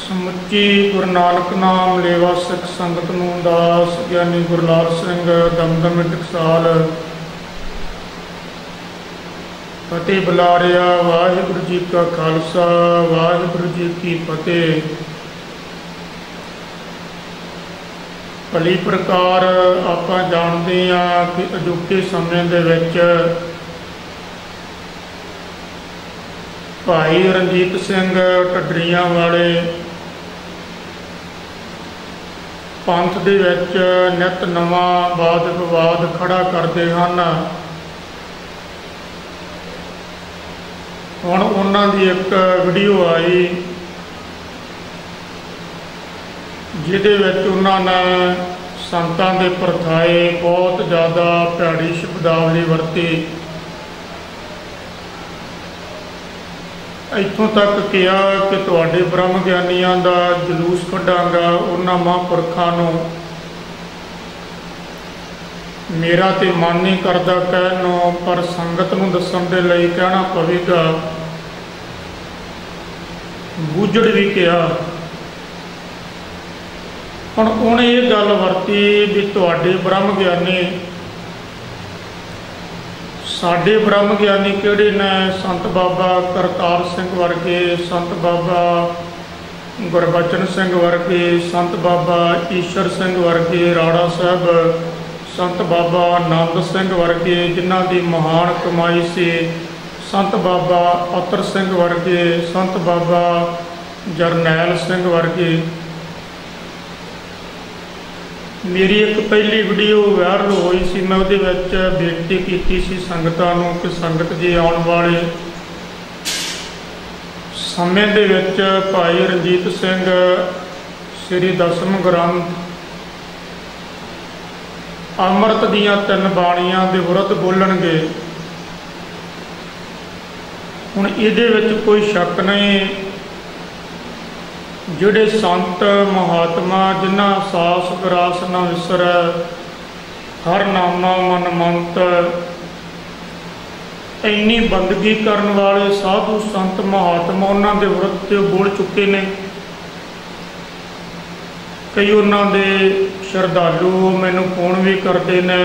ਸਮੁੱਚੀ ਗੁਰੂ ਨਾਨਕ ਨਾਮ ਲੇਵਾ ਸਿੱਖ ਸੰਗਤ ਨੂੰ ਦਾਸ ਗਿਆਨੀ ਗੁਰਲਾਲ ਸਿੰਘ ਦਮਦਮੇ ਟਕਸਾਲ ਫਤਿਹ ਬੁਲਾਰਿਆ, ਵਾਹਿਗੁਰੂ ਜੀ ਕਾ ਖਾਲਸਾ, ਵਾਹਿਗੁਰੂ ਜੀ ਕੀ ਫਤਿਹ। ਭਲੀ ਪ੍ਰਕਾਰ ਆਪਾਂ ਜਾਣਦੇ ਹਾਂ ਕਿ ਅਜੋਕੇ ਸਮੇਂ ਦੇ ਵਿੱਚ ਭਾਈ ਰਣਜੀਤ ਸਿੰਘ ਟੱਡਰੀਆਂ ਵਾਲੇ ਪੰਥ ਦੇ ਵਿੱਚ ਨਿਤ ਨਵਾਂ ਬਾਦ ਵਿਵਾਦ ਖੜਾ ਕਰਦੇ ਹਨ। ਹੁਣ ਉਹਨਾਂ ਦੀ ਇੱਕ ਵੀਡੀਓ ਆਈ, ਜਿਹਦੇ ਵਿੱਚ ਉਹਨਾਂ ਨੇ ਸੰਤਾਂ ਦੇ ਪਰਥਾਏ ਬਹੁਤ ਜ਼ਿਆਦਾ ਭੈੜੀ ਸ਼ਬਦਾਵਲੀ ਵਰਤੀ। ਇੱਥੋਂ ਤੱਕ ਕਿਹਾ ਕਿ ਤੁਹਾਡੇ ਬ੍ਰਹਮ ਗਿਆਨੀਆਂ ਦਾ ਜਲੂਸ ਕੱਢਾਂਗਾ ਉਹਨਾਂ ਮਹਾਂਪੁਰਖਾਂ ਨੂੰ। ਮੇਰਾ ਤੇ ਮਨ ਨਹੀਂ ਕਰਦਾ ਕਹਿਣ ਨੂੰ, ਪਰ ਸੰਗਤ ਨੂੰ ਦੱਸਣ ਦੇ ਲਈ ਕਹਿਣਾ ਪਵੇਗਾ। ਬੂਝੜ ਵੀ ਕਿਹਾ। ਹੁਣ ਉਹਨੇ ਇਹ ਗੱਲ ਵਰਤੀ ਵੀ ਤੁਹਾਡੇ ਬ੍ਰਹਮ ਗਿਆਨੀ ਸਾਡੇ ਬ੍ਰਹਮ ਗਿਆਨੀ ਕਿਹੜੇ ਨੇ? ਸੰਤ ਬਾਬਾ ਕਰਤਾਰ ਸਿੰਘ ਵਰਗੇ, ਸੰਤ ਬਾਬਾ ਗੁਰਬਚਨ ਸਿੰਘ ਵਰਗੇ, ਸੰਤ ਬਾਬਾ ਈਸ਼ਰ ਸਿੰਘ ਵਰਗੇ, ਰਾੜਾ ਸਾਹਿਬ, ਸੰਤ ਬਾਬਾ ਆਨੰਦ ਸਿੰਘ ਵਰਗੇ, ਜਿਨ੍ਹਾਂ ਦੀ ਮਹਾਨ ਕਮਾਈ ਸੀ। ਸੰਤ ਬਾਬਾ ਅਤਰ ਸਿੰਘ ਵਰਗੇ, ਸੰਤ ਬਾਬਾ ਜਰਨੈਲ ਸਿੰਘ ਵਰਗੇ। ਮੇਰੀ ਇੱਕ ਪਹਿਲੀ ਵੀਡੀਓ ਵਾਇਰਲ ਹੋਈ ਸੀ। ਮੈਂ ਉਹਦੇ ਵਿੱਚ ਬੇਨਤੀ ਕੀਤੀ ਸੀ ਸੰਗਤਾਂ ਨੂੰ ਕਿ ਸੰਗਤ ਜੀ ਆਉਣ ਵਾਲੇ ਸਮੇਂ ਦੇ ਵਿੱਚ ਭਾਈ ਰਣਜੀਤ ਸਿੰਘ, ਸ੍ਰੀ ਦਸਮ ਗ੍ਰੰਥ, ਅੰਮ੍ਰਿਤ ਦੀਆਂ ਤਿੰਨ ਬਾਣੀਆਂ ਦੇ ਵਰਤ ਬੋਲਣਗੇ। ਹੁਣ ਇਹਦੇ ਵਿੱਚ ਕੋਈ ਸ਼ੱਕ ਨਹੀਂ ਜਿਹੜੇ ਸੰਤ ਮਹਾਤਮਾ, ਜਿਨ੍ਹਾਂ ਸਾਸ ਗਰਾਸ ਨਾ ਵਿਸਰੈ, ਹਰ ਨਾਮਾ ਮਨ ਮੰਤ, ਇੰਨੀ ਬੰਦਗੀ ਕਰਨ ਵਾਲੇ ਸਾਧੂ ਸੰਤ ਮਹਾਤਮਾ ਉਹਨਾਂ ਦੇ ਵਰਤ ਤੇ ਬੋਲ ਚੁੱਕੇ ਨੇ। ਕਈ ਉਹਨਾਂ ਦੇ ਸ਼ਰਧਾਲੂ ਮੈਨੂੰ ਫੋਨ ਵੀ ਕਰਦੇ ਨੇ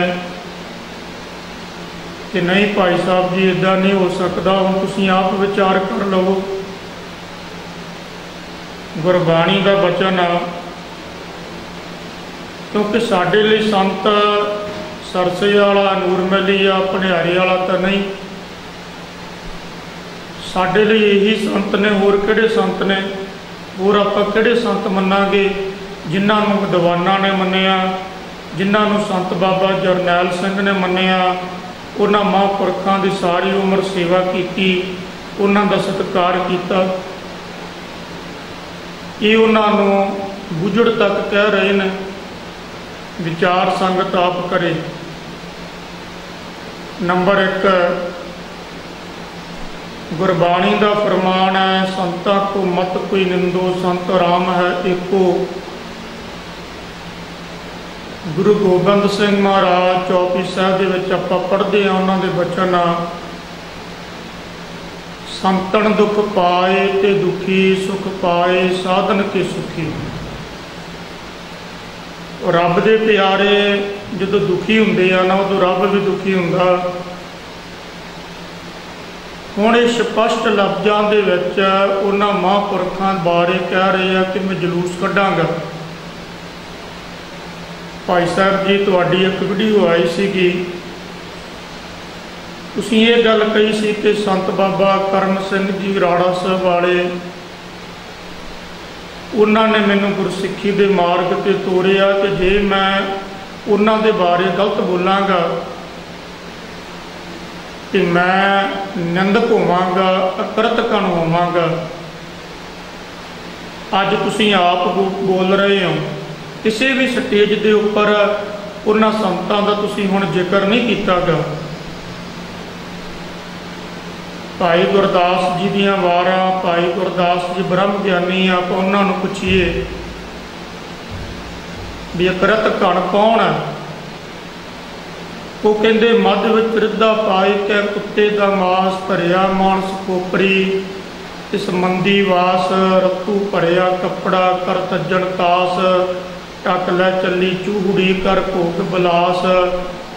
ਕਿ, ਨਹੀਂ ਭਾਈ ਸਾਹਿਬ ਜੀ ਇਦਾਂ ਨਹੀਂ ਹੋ ਸਕਦਾ, ਹੁਣ ਤੁਸੀਂ ਆਪ ਵਿਚਾਰ ਕਰ ਲਵੋ। ਗੁਰਬਾਣੀ ਦਾ ਬਚਨ ਆ। ਕਿਉਂਕਿ ਸਾਡੇ ਲਈ ਸੰਤ ਸਰਸੇ ਵਾਲਾ ਨੂਰਮਲੀ ਆ ਭੰਡਾਰੇ ਵਾਲਾ ਤਾਂ ਨਹੀਂ। ਸਾਡੇ ਲਈ ਇਹੀ ਸੰਤ ਨੇ, ਹੋਰ ਕਿਹੜੇ ਸੰਤ ਨੇ? ਹੋਰ ਆਪਾਂ ਕਿਹੜੇ ਸੰਤ ਮੰਨਾਂਗੇ? ਜਿਨ੍ਹਾਂ ਨੂੰ ਵਿਦਵਾਨਾਂ ਨੇ ਮੰਨਿਆ, ਜਿਨ੍ਹਾਂ ਨੂੰ ਸੰਤ ਬਾਬਾ ਜਰਨੈਲ ਸਿੰਘ ਨੇ ਮੰਨਿਆ, ਉਹਨਾਂ ਮਹਾਂਪੁਰਖਾਂ ਦੀ ਸਾਰੀ ਉਮਰ ਸੇਵਾ ਕੀਤੀ, ਉਹਨਾਂ ਦਾ ਸਤਿਕਾਰ ਕੀਤਾ। ਇਹ ਉਹਨਾਂ ਨੂੰ ਬੁਝੜ ਤੱਕ ਕਹਿ ਰਹੇ ਨੇ? ਵਿਚਾਰ ਸੰਗਤ ਆਪ ਕਰੇ। ਨੰਬਰ 1 ਗੁਰਬਾਣੀ ਦਾ ਫਰਮਾਨ ਹੈ, ਸੰਤਾਂ ਕੋ ਮਤ ਕੋਈ ਨਿੰਦੋ, ਸੰਤ ਰਾਮ ਹੈ ਏਕੋ। ਗੁਰੂ ਗੋਬਿੰਦ ਸਿੰਘ ਮਹਾਰਾਜ ਚੌਪੀ ਸਾਹਿਬ ਦੇ ਵਿੱਚ ਆਪਾਂ ਪੜ੍ਹਦੇ ਆ ਉਹਨਾਂ ਦੇ ਬਚਨ। ਸੰਤਨ ਦੁਖ ਪਾਏ ਤੇ ਦੁਖੀ ਸੁਖ ਪਾਏ, ਸਾਧਨ ਕੇ ਸੁਖੀ। ਰੱਬ ਦੇ ਪਿਆਰੇ ਜਦੋਂ ਦੁਖੀ ਹੁੰਦੇ ਆ ਨਾ, ਉਦੋਂ ਰੱਬ ਵੀ ਦੁਖੀ ਹੁੰਦਾ। ਹੁਣ ਇਹ ਸਪਸ਼ਟ ਲਫ਼ਜ਼ਾਂ ਦੇ ਵਿੱਚ ਉਹਨਾਂ ਮਹਾਂਪੁਰਖਾਂ ਬਾਰੇ ਕਹਿ ਰਹੇ ਆ ਕਿ ਮੈਂ ਜਲੂਸ ਕੱਢਾਂਗਾ। ਭਾਈ ਸਾਹਿਬ ਜੀ, ਤੁਹਾਡੀ ਇੱਕ ਵੀਡੀਓ ਆਈ ਸੀਗੀ। ਤੁਸੀਂ ਇਹ ਗੱਲ ਕਹੀ ਸੀ ਕਿ ਸੰਤ ਬਾਬਾ ਕਰਮ ਸਿੰਘ ਜੀ ਰਾੜਾ ਸਾਹਿਬ ਵਾਲੇ, ਉਹਨਾਂ ਨੇ ਮੈਨੂੰ ਗੁਰਸਿੱਖੀ ਦੇ ਮਾਰਗ ਤੇ ਤੋਰਿਆ ਕਿ ਜੇ ਮੈਂ ਉਹਨਾਂ ਦੇ ਬਾਰੇ ਗਲਤ ਬੋਲਾਂਗਾ ਕਿ ਮੈਂ ਨਿੰਦਕ ਹੋਵਾਂਗਾ ਅਕਰਤਕਣ ਹੋਵਾਂਗਾ। ਅੱਜ ਤੁਸੀਂ ਆਪ ਬੋਲ ਰਹੇ ਹੋ। ਕਿਸੇ ਵੀ ਸਟੇਜ ਦੇ ਉੱਪਰ ਉਹਨਾਂ ਸੰਤਾਂ ਦਾ ਤੁਸੀਂ ਹੁਣ ਜ਼ਿਕਰ ਨਹੀਂ ਕੀਤਾਗਾ। ਭਾਈ ਗੁਰਦਾਸ ਜੀ ਦੀਆਂ ਵਾਰਾਂ, ਭਾਈ ਗੁਰਦਾਸ ਜੀ ਬ੍ਰਹਮ ਗਿਆਨੀ ਆ ਆਪਾਂ ਉਹਨਾਂ ਨੂੰ ਪੁੱਛੀਏ ਵੀ ਅਕਰਤ ਕਣ ਕੌਣ ਹੈ? ਉਹ ਕਹਿੰਦੇ, ਮੱਧ ਵਿੱਚ ਰਿੱਧਾ ਪਾਏ ਕੇ ਕੁੱਤੇ ਦਾ ਮਾਸ ਭਰਿਆ, ਮਾਨਸ ਕੋਪਰੀ, ਇਸ ਮੰਦੀ ਵਾਸ ਰਤੂ ਭਰਿਆ ਕੱਪੜਾ, ਕਰ ਤੱਜਣ ਤਾਸ, ਟਕ ਲੈ ਚੱਲੀ ਚੂਹੜੀ, ਕਰ ਭੋਗ ਬਲਾਸ,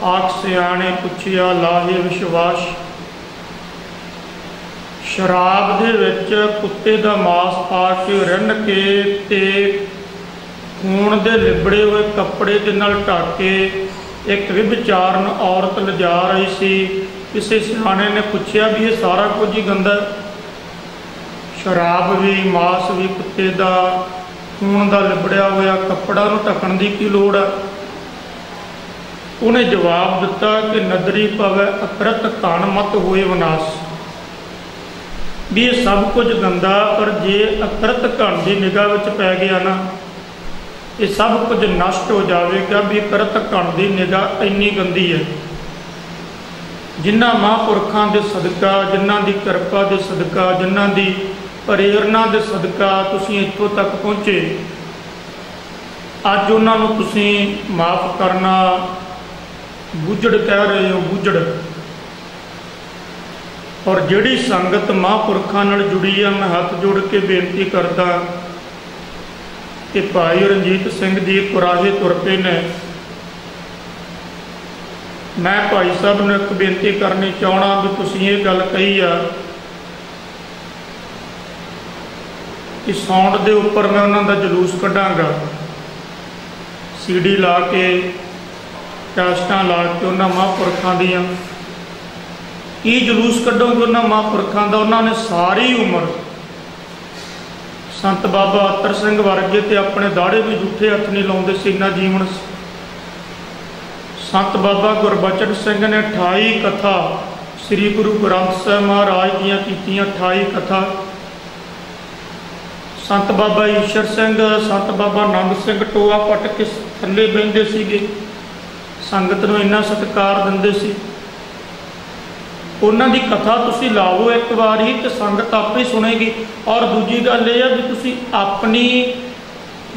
ਆਖ ਸਿਆਣੇ ਪੁੱਛਿਆ, ਲਾਹੇ ਵਿਸ਼ਵਾਸ। ਸ਼ਰਾਬ ਦੇ ਵਿੱਚ ਕੁੱਤੇ ਦਾ ਮਾਸ ਪਾ ਕੇ ਰਿੰਨ ਕੇ ਤੇ ਖੂਨ ਦੇ ਲਿਬੜੇ ਹੋਏ ਕੱਪੜੇ ਦੇ ਨਾਲ ਢੱਕ ਕੇ ਇੱਕ ਵਿਭਚਾਰਨ ਔਰਤ ਲਿਜਾ ਰਹੀ ਸੀ। ਕਿਸੇ ਸਿਆਣੇ ਨੇ ਪੁੱਛਿਆ ਵੀ ਇਹ ਸਾਰਾ ਕੁਝ ਹੀ ਗੰਦਾ ਸ਼ਰਾਬ ਵੀ, ਮਾਸ ਵੀ, ਕੁੱਤੇ ਦਾ ਖੂਨ ਦਾ ਲਿਬੜਿਆ ਹੋਇਆ ਕੱਪੜਾ ਨੂੰ ਢੱਕਣ ਦੀ ਕੀ ਲੋੜ ਹੈ? ਉਹਨੇ ਜਵਾਬ ਦਿੱਤਾ ਕਿ ਨਦਰੀ ਪਵੈ ਅਕਰਤ ਘਣ ਮਤ ਹੋਏ ਵਿਨਾਸ਼। ਵੀ ਇਹ ਸਭ ਕੁਝ ਗੰਦਾ, ਪਰ ਜੇ ਅਕਰਤ ਘਣ ਦੀ ਨਿਗਾਹ ਵਿੱਚ ਪੈ ਗਿਆ ਨਾ, ਇਹ ਸਭ ਕੁਝ ਨਸ਼ਟ ਹੋ ਜਾਵੇਗਾ ਵੀ ਅਕਰਤ ਘਣ ਦੀ ਨਿਗਾਹ ਇੰਨੀ ਗੰਦੀ ਹੈ। ਜਿਨ੍ਹਾਂ ਮਹਾਂਪੁਰਖਾਂ ਦੇ ਸਦਕਾ, ਜਿਨ੍ਹਾਂ ਦੀ ਕਿਰਪਾ ਦੇ ਸਦਕਾ, ਜਿਨ੍ਹਾਂ ਦੀ ਪ੍ਰੇਰਨਾ ਦੇ ਸਦਕਾ ਤੁਸੀਂ ਇੱਥੋਂ ਤੱਕ ਪਹੁੰਚੇ, ਅੱਜ ਉਹਨਾਂ ਨੂੰ ਤੁਸੀਂ ਮਾਫ ਕਰਨਾ, ਬੁੱਝੜ ਕਹਿ ਰਹੇ ਹੋ, ਬੁੱਝੜ। ਔਰ ਜਿਹੜੀ ਸੰਗਤ ਮਹਾਂਪੁਰਖਾਂ ਨਾਲ ਜੁੜੀ ਆ, ਮੈਂ ਹੱਥ ਜੋੜ ਕੇ ਬੇਨਤੀ ਕਰਦਾ ਕਿ ਭਾਈ ਰਣਜੀਤ ਸਿੰਘ ਜੀ ਕੁਰਾਹੇ ਤੁਰ ਪਏ ਨੇ। ਮੈਂ ਭਾਈ ਸਾਹਿਬ ਨੂੰ ਇੱਕ ਬੇਨਤੀ ਕਰਨੀ ਚਾਹਣਾ ਵੀ ਤੁਸੀਂ ਇਹ ਗੱਲ ਕਹੀ ਆ ਕਿ ਸਾਊਂਡ ਦੇ ਉੱਪਰ ਮੈਂ ਉਹਨਾਂ ਦਾ ਜਲੂਸ ਕੱਢਾਂਗਾ। ਸੀਡੀ ਲਾ ਕੇ ਕਾਸਟਾਂ ਲਾ ਕੇ ਉਹਨਾਂ ਮਹਾਂਪੁਰਖਾਂ ਦੀਆਂ। ਕੀ ਜਲੂਸ ਕੱਢੋਗੇ ਉਹਨਾਂ ਮਹਾਂਪੁਰਖਾਂ ਦਾ? ਉਹਨਾਂ ਨੇ ਸਾਰੀ ਉਮਰ ਸੰਤ ਬਾਬਾ ਅਤਰ ਸਿੰਘ ਵਰਗੇ ਤੇ ਆਪਣੇ ਦਾੜੇ ਵੀ ਜੁੱਠੇ ਹੱਥ ਨਹੀਂ ਲਾਉਂਦੇ ਸੀ ਇੰਨਾ ਜੀਵਨ ਸੰਤ ਬਾਬਾ ਗੁਰਬਚਨ ਸਿੰਘ ਨੇ 28 ਕਥਾ ਸ੍ਰੀ ਗੁਰੂ ਗ੍ਰੰਥ ਸਾਹਿਬ ਮਹਾਰਾਜ ਦੀਆਂ ਕੀਤੀਆਂ 28 ਕਥਾ। ਸੰਤ ਬਾਬਾ ਈਸ਼ਰ ਸਿੰਘ, ਸੰਤ ਬਾਬਾ ਨੰਦ ਸਿੰਘ ਟੋਆ ਪੱਟ ਕੇ ਥੱਲੇ ਬਹਿੰਦੇ ਸੀਗੇ। ਸੰਗਤ ਨੂੰ ਇੰਨਾ ਸਤਿਕਾਰ ਦਿੰਦੇ ਸੀ। ਉਹਨਾਂ ਦੀ ਕਥਾ ਤੁਸੀਂ ਲਾਵੋ ਇੱਕ ਵਾਰ ਹੀ ਤੇ ਸੰਗਤ ਆਪੇ ਸੁਣੇਗੀ। ਔਰ ਦੂਜੀ ਗੱਲ ਇਹ ਆ ਵੀ ਤੁਸੀਂ ਆਪਣੀ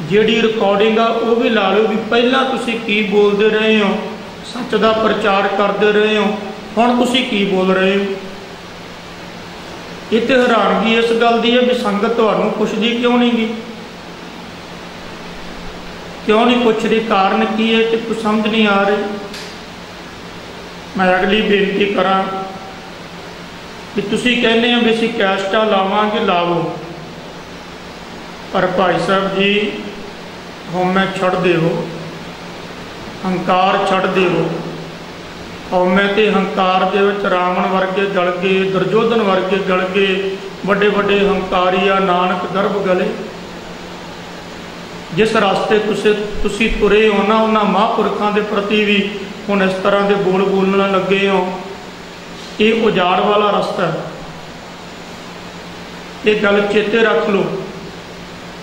ਜਿਹੜੀ ਰਿਕਾਰਡਿੰਗ ਆ, ਉਹ ਵੀ ਲਾ ਲਓ ਵੀ ਪਹਿਲਾਂ ਤੁਸੀਂ ਕੀ ਬੋਲਦੇ ਰਹੇ ਹੋ, ਸੱਚ ਦਾ ਪ੍ਰਚਾਰ ਕਰਦੇ ਰਹੇ ਹੋ, ਹੁਣ ਤੁਸੀਂ ਕੀ ਬੋਲ ਰਹੇ ਹੋ? ਇਹ ਤੇ ਹੈਰਾਨਗੀ ਇਸ ਗੱਲ ਦੀ ਹੈ ਵੀ ਸੰਗਤ ਤੁਹਾਨੂੰ ਪੁੱਛਦੀ ਕਿਉਂ ਨਹੀਂ ਗੀ? ਕਿਉਂ ਨਹੀਂ ਪੁੱਛਦੀ? ਕਾਰਨ ਕੀ ਹੈ ਕਿ ਕੁਝ ਸਮਝ ਨਹੀਂ ਆ ਰਹੀ? ਮੈਂ ਅਗਲੀ ਬੇਨਤੀ ਕਰਾਂ ਕਿ ਤੁਸੀਂ ਕਹਿੰਦੇ ਹੋ ਵੀ ਅਸੀਂ ਕੈਸਟਾ ਲਾਵਾਂਗੇ, ਲਾਵੋ। ਪਰ ਭਾਈ ਸਾਹਿਬ ਜੀ ਹਉਮੈ ਛੱਡ ਦਿਓ ਹੰਕਾਰ ਛੱਡ ਦੇਵੋ ਹਉਮੈ ਤੇ ਹੰਕਾਰ ਦੇ ਵਿੱਚ ਰਾਵਣ ਵਰਗੇ ਗਲ ਗਏ ਦੁਰਜੋਧਨ ਵਰਗੇ ਗਲ ਗਏ ਵੱਡੇ ਵੱਡੇ ਹੰਕਾਰੀ ਆ ਨਾਨਕ ਗਰਭ ਗਲੇ। ਜਿਸ ਰਸਤੇ ਤੁਸੀਂ ਤੁਸੀਂ ਤੁਰੇ ਹੋ ਨਾ, ਉਹਨਾਂ ਮਹਾਂਪੁਰਖਾਂ ਦੇ ਪ੍ਰਤੀ ਵੀ ਹੁਣ ਇਸ ਤਰ੍ਹਾਂ ਦੇ ਬੋਲ ਬੋਲਣ ਲੱਗੇ ਹੋ। ਇਹ ਉਜਾੜ ਵਾਲਾ ਰਸਤਾ ਹੈ। ਇਹ ਗੱਲ ਚੇਤੇ ਰੱਖ ਲਓ।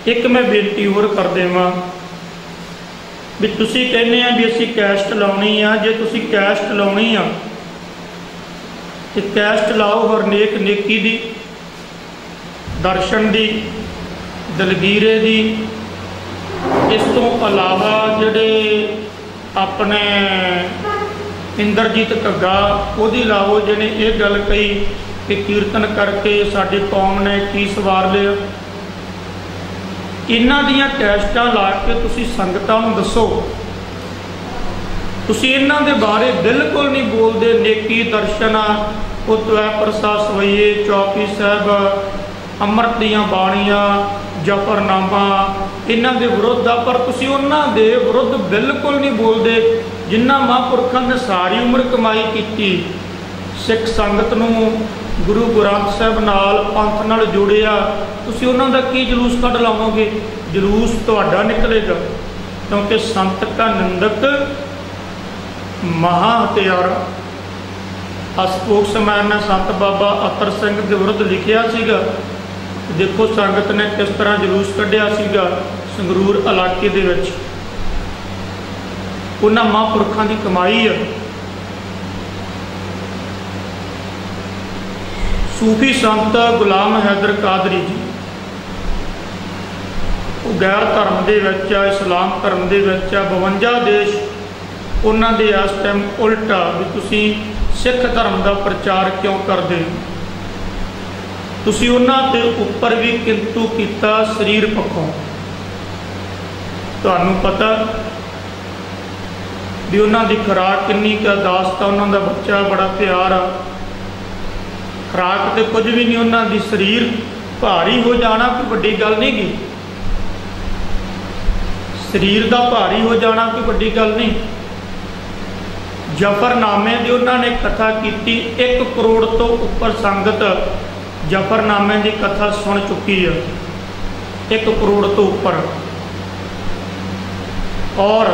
ਇੱਕ ਮੈਂ ਬੇਨਤੀ ਹੋਰ ਕਰ ਦੇਵਾਂ ਵੀ ਤੁਸੀਂ ਕਹਿੰਦੇ ਆ ਵੀ ਅਸੀਂ ਕੈਸਟ ਲਾਉਣੀ ਆ, ਜੇ ਤੁਸੀਂ ਕੈਸਟ ਲਾਉਣੀ ਆ, ਤੇ ਕੈਸਟ ਲਾਓ ਹਰਨੇਕ ਨੇਕੀ ਦੀ, ਦਰਸ਼ਨ ਦੀ, ਦਲਗੀਰੇ ਦੀ। ਇਸ ਤੋਂ ਇਲਾਵਾ ਜਿਹੜੇ ਆਪਣੇ ਇੰਦਰਜੀਤ ਘੱਗਾ, ਉਹਦੀ ਲਾਓ ਜਿਹਨੇ ਇਹ ਗੱਲ ਕਹੀ ਕਿ ਕੀਰਤਨ ਕਰਕੇ ਸਾਡੀ ਕੌਮ ਨੇ ਕੀ ਸਵਾਰ ਲਿਆ। ਇਹਨਾਂ ਦੀਆਂ ਟੈਸਟਾਂ ਲਾ ਕੇ ਤੁਸੀਂ ਸੰਗਤਾਂ ਨੂੰ ਦੱਸੋ। ਤੁਸੀਂ ਇਹਨਾਂ ਦੇ ਬਾਰੇ ਬਿਲਕੁਲ ਨਹੀਂ ਬੋਲਦੇ, ਨੇਕੀ ਦਰਸ਼ਨਾ ਉਤਵੈ ਪ੍ਰਸਾਦ ਸਵਈਏ, ਚੌਕੀ ਸਾਹਿਬ, ਅੰਮ੍ਰਿਤ ਦੀਆਂ ਬਾਣੀਆਂ ਜਫਰਨਾਮਾ ਇਹਨਾਂ ਦੇ ਵਿਰੁੱਧ ਆ, ਪਰ ਤੁਸੀਂ ਉਹਨਾਂ ਦੇ ਵਿਰੁੱਧ ਬਿਲਕੁਲ ਨਹੀਂ ਬੋਲਦੇ ਜਿਨ੍ਹਾਂ ਮਹਾਂਪੁਰਖਾਂ ਨੇ ਸਾਰੀ ਉਮਰ ਕਮਾਈ ਕੀਤੀ। ਸਿੱਖ ਸੰਗਤ ਨੂੰ ਗੁਰੂ ਗ੍ਰੰਥ ਸਾਹਿਬ ਨਾਲ ਪੰਥ ਨਾਲ ਜੋੜਿਆ, ਤੁਸੀਂ ਉਹਨਾਂ ਦਾ ਕੀ ਜਲੂਸ ਕੱਢ ਲਾਵੋਗੇ? ਜਲੂਸ ਤੁਹਾਡਾ ਨਿਕਲੇਗਾ, ਕਿਉਂਕਿ ਸੰਤ ਕਾ ਨਿੰਦਕ ਮਹਾ ਹਤਿਆਰਾ ਅਸਪੋਕਸਮੈਨ ਨੇ ਸੰਤ ਬਾਬਾ ਅਤਰ ਸਿੰਘ ਦੇ ਵਿਰੁੱਧ ਲਿਖਿਆ ਸੀਗਾ ਦੇਖੋ ਸੰਗਤ ਨੇ ਕਿਸ ਤਰ੍ਹਾਂ ਜਲੂਸ ਕੱਢਿਆ ਸੀਗਾ ਸੰਗਰੂਰ ਇਲਾਕੇ ਦੇ ਵਿੱਚ। ਉਹਨਾਂ ਮਹਾਂਪੁਰਖਾਂ ਦੀ ਕਮਾਈ ਆ। ਸੂਫੀ ਸੰਤ ਗੁਲਾਮ ਹੈਦਰ ਕਾਦਰੀ ਜੀ, ਉਹ ਗੈਰ ਧਰਮ ਦੇ ਵਿੱਚ ਆ, ਇਸਲਾਮ ਧਰਮ ਦੇ ਵਿੱਚ ਆ 52 ਦੇਸ਼ ਉਹਨਾਂ ਦੇ ਇਸ ਟਾਈਮ ਉਲਟਾ ਵੀ ਤੁਸੀਂ ਸਿੱਖ ਧਰਮ ਦਾ ਪ੍ਰਚਾਰ ਕਿਉਂ ਕਰਦੇ ਹੋ? ਤੁਸੀਂ ਉਹਨਾਂ ਦੇ ਉੱਪਰ ਵੀ ਕਿੰਤੂ ਕੀਤਾ ਸਰੀਰ ਪੱਖੋਂ। ਤੁਹਾਨੂੰ ਪਤਾ ਵੀ ਉਹਨਾਂ ਦੀ ਖੁਰਾਕ ਕਿੰਨੀ ਕੁ ਦਾਸਤਾ ਉਹਨਾਂ ਦਾ ਬੱਚਾ ਬੜਾ ਪਿਆਰ ਆ। ਖੁਰਾਕ ਤੇ ਕੁਝ ਵੀ ਨਹੀਂ, ਉਹਨਾਂ ਦੀ ਸਰੀਰ ਭਾਰੀ ਹੋ ਜਾਣਾ ਕੋਈ ਵੱਡੀ ਗੱਲ ਨਹੀਂ ਗੀ। ਸਰੀਰ ਦਾ ਭਾਰੀ ਹੋ ਜਾਣਾ ਕੋਈ ਵੱਡੀ ਗੱਲ ਨਹੀਂ। ਜਫਰਨਾਮੇ ਦੀ ਉਹਨਾਂ ਨੇ ਕਥਾ ਕੀਤੀ 1 ਕਰੋੜ ਤੋਂ ਉੱਪਰ ਸੰਗਤ ਜਫਰਨਾਮੇ ਦੀ ਕਥਾ ਸੁਣ ਚੁੱਕੀ ਹੈ। 1 ਕਰੋੜ ਤੋਂ ਉੱਪਰ। ਔਰ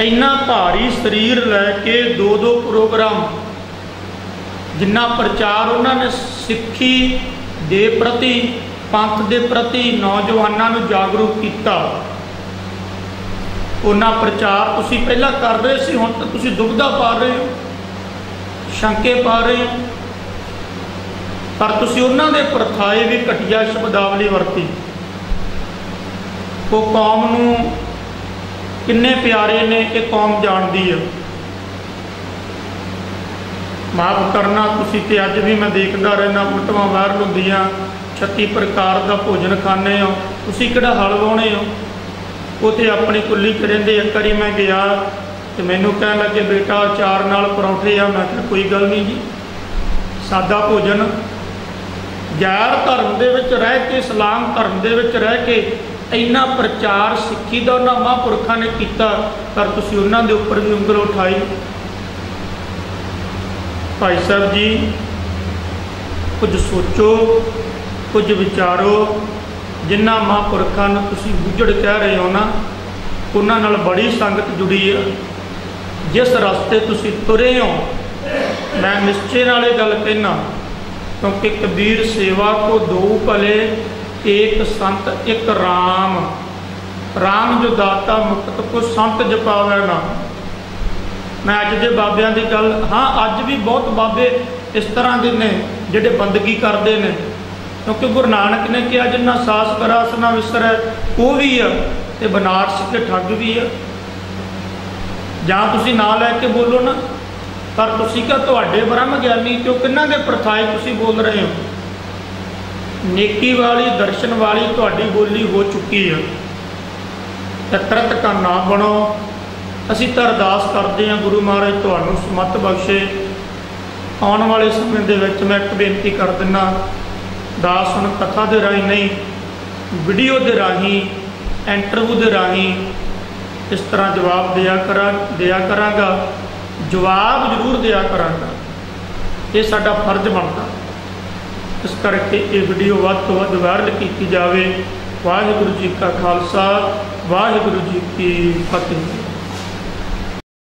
ਇੰਨਾ ਭਾਰੀ ਸਰੀਰ ਲੈ ਕੇ ਦੋ ਦੋ ਪ੍ਰੋਗਰਾਮ, ਜਿੰਨਾ ਪ੍ਰਚਾਰ ਉਹਨਾਂ ਨੇ ਸਿੱਖੀ ਦੇ ਪ੍ਰਤੀ, ਪੰਥ ਦੇ ਪ੍ਰਤੀ, ਨੌਜਵਾਨਾਂ ਨੂੰ ਜਾਗਰੂਕ ਕੀਤਾ। ਉਹਨਾਂ ਪ੍ਰਚਾਰ ਤੁਸੀਂ ਪਹਿਲਾਂ ਕਰ ਰਹੇ ਸੀ, ਹੁਣ ਤਾਂ ਤੁਸੀਂ ਦੁਬਦਾ ਪਾ ਰਹੇ ਹੋ। ਸ਼ੰਕੇ ਪਾ ਰਹੇ ਹੋ। ਪਰ ਤੁਸੀਂ ਉਹਨਾਂ ਦੇ ਪ੍ਰਥਾਏ ਵੀ ਘਟੀਆ ਸ਼ਬਦਾਵਲੀ ਵਰਤੀ। ਉਹ ਕੌਮ ਨੂੰ ਕਿੰਨੇ ਪਿਆਰੇ ਨੇ, ਇਹ ਕੌਮ ਜਾਣਦੀ ਹੈ ਮਾਫ ਕਰਨਾ, ਤੁਸੀਂ ਤੇ ਅੱਜ ਵੀ ਮੈਂ ਦੇਖਦਾ ਰਹਿਣਾ ਫੋਟੋਆਂ ਵਾਇਰਲ ਹੁੰਦੀਆਂ 36 ਪ੍ਰਕਾਰ ਦਾ ਭੋਜਨ ਖਾਣੇ ਹੋ। ਤੁਸੀਂ ਕਿਹੜਾ ਹਲ ਵਾਉਣੇ ਹੋ? ਉਹ ਤੇ ਆਪਣੀ ਕੁੱਲੀ ਚ ਰਹਿੰਦੇ ਇੱਕ ਵਾਰੀ ਮੈਂ ਗਿਆ ਤੇ ਮੈਨੂੰ ਕਹਿਣ ਲੱਗੇ, ਬੇਟਾ ਚਾਰ ਨਾਲ ਪਰੌਂਠੇ ਆ। ਮੈਂ ਕਿਹਾ, ਕੋਈ ਗੱਲ ਨਹੀਂ ਜੀ। ਸਾਦਾ ਭੋਜਨ ਗੈਰ ਧਰਮ ਦੇ ਵਿੱਚ ਰਹਿ ਕੇ ਇਸਲਾਮ ਧਰਮ ਦੇ ਵਿੱਚ ਰਹਿ ਕੇ ਇੰਨਾ ਪ੍ਰਚਾਰ ਸਿੱਖੀ ਦਾ ਉਹਨਾਂ ਮਹਾਂਪੁਰਖਾਂ ਨੇ ਕੀਤਾ, ਪਰ ਤੁਸੀਂ ਉਹਨਾਂ ਦੇ ਉੱਪਰ ਵੀ ਉਂਗਲ ਉਠਾਈ। ਭਾਈ ਸਾਹਿਬ ਜੀ, ਕੁਝ ਸੋਚੋ, ਕੁਝ ਵਿਚਾਰੋ ਜਿਨ੍ਹਾਂ ਮਹਾਂਪੁਰਖਾਂ ਨੂੰ ਤੁਸੀਂ ਬੁੱਝੜ ਕਹਿ ਰਹੇ ਹੋ ਨਾ, ਉਹਨਾਂ ਨਾਲ ਬੜੀ ਸੰਗਤ ਜੁੜੀ ਹੈ ਜਿਸ ਰਸਤੇ ਤੁਸੀਂ ਤੁਰੇ ਹੋ, ਮੈਂ ਨਿਸ਼ਚੇ ਨਾਲ ਇਹ ਗੱਲ ਕਹਿਣਾ ਕਿਉਂਕਿ ਕਬੀਰ ਸੇਵਾ ਕੋ ਦੋ ਭਲੇ, ਏਕ ਸੰਤ ਇੱਕ RAM RAM ਜੋ ਦਾਤਾ ਮੁਕਤ ਕੋ ਸੰਤ ਜਪਾਵੇ ਨਾ ਮੈਂ ਅੱਜ ਦੇ ਬਾਬਿਆਂ ਦੀ ਗੱਲ, ਹਾਂ, ਅੱਜ ਵੀ ਬਹੁਤ ਬਾਬੇ ਇਸ ਤਰ੍ਹਾਂ ਦੇ ਨੇ, ਜਿਹੜੇ ਬੰਦਗੀ ਕਰਦੇ ਨੇ। ਕਿਉਂਕਿ ਗੁਰੂ ਨਾਨਕ ਨੇ ਕਿਹਾ, ਜਿੰਨਾ ਸਾਸ ਕਰਾਸ ਨਾ ਵਿਸਰੈ, ਉਹ ਵੀ ਆ, ਤੇ ਬਨਾਰਸ ਕੇ ਠੱਗ ਵੀ ਆ। ਜਾਂ ਤੁਸੀਂ ਨਾਂ ਲੈ ਕੇ ਬੋਲੋ ਨਾ। ਪਰ ਤੁਸੀਂ ਕਹ ਤੁਹਾਡੇ ਬ੍ਰਹਮ ਗਿਆਨੀ ਚੋਂ ਕਿੰਨਾ ਦੇ ਪ੍ਰਥਾਏ ਤੁਸੀਂ ਬੋਲ ਰਹੇ ਹੋ? ਨੇਕੀ ਵਾਲੀ, ਦਰਸ਼ਨ ਵਾਲੀ ਤੁਹਾਡੀ ਬੋਲੀ ਹੋ ਚੁੱਕੀ ਹੈ ਤੇ ਤਰਤ ਕਾ ਨਾ ਬਣੋ। ਅਸੀਂ ਤਾਂ ਅਰਦਾਸ ਕਰਦੇ ਹਾਂ ਗੁਰੂ ਮਹਾਰਾਜ ਤੁਹਾਨੂੰ ਸਮਤ ਬਖਸ਼ੇ। ਆਉਣ ਵਾਲੇ ਸਮੇਂ ਦੇ ਵਿੱਚ ਮੈਂ ਇੱਕ ਬੇਨਤੀ ਕਰ ਦਿੰਨਾ, ਦਾਸ ਹੁਣ ਕਥਾ ਦੇ ਰਾਹੀਂ ਨਹੀਂ ਵੀਡੀਓ ਦੇ ਰਾਹੀਂ ਇੰਟਰਵਿਊ ਦੇ ਰਾਹੀਂ ਇਸ ਤਰ੍ਹਾਂ ਜਵਾਬ ਦਿਆ ਕਰਾਂ ਦਿਆ ਕਰਾਂਗਾ। ਜਵਾਬ ਜ਼ਰੂਰ ਦਿਆ ਕਰਾਂਗਾ। ਇਹ ਸਾਡਾ ਫਰਜ਼ ਬਣਦਾ। ਇਸ ਕਰਕੇ ਇਹ ਵੀਡੀਓ ਵੱਧ ਤੋਂ ਵੱਧ ਵਾਇਰਲ ਕੀਤੀ ਜਾਵੇ। ਵਾਹਿਗੁਰੂ ਜੀ ਕਾ ਖਾਲਸਾ, ਵਾਹਿਗੁਰੂ ਜੀ ਕੀ ਫਤਿਹ।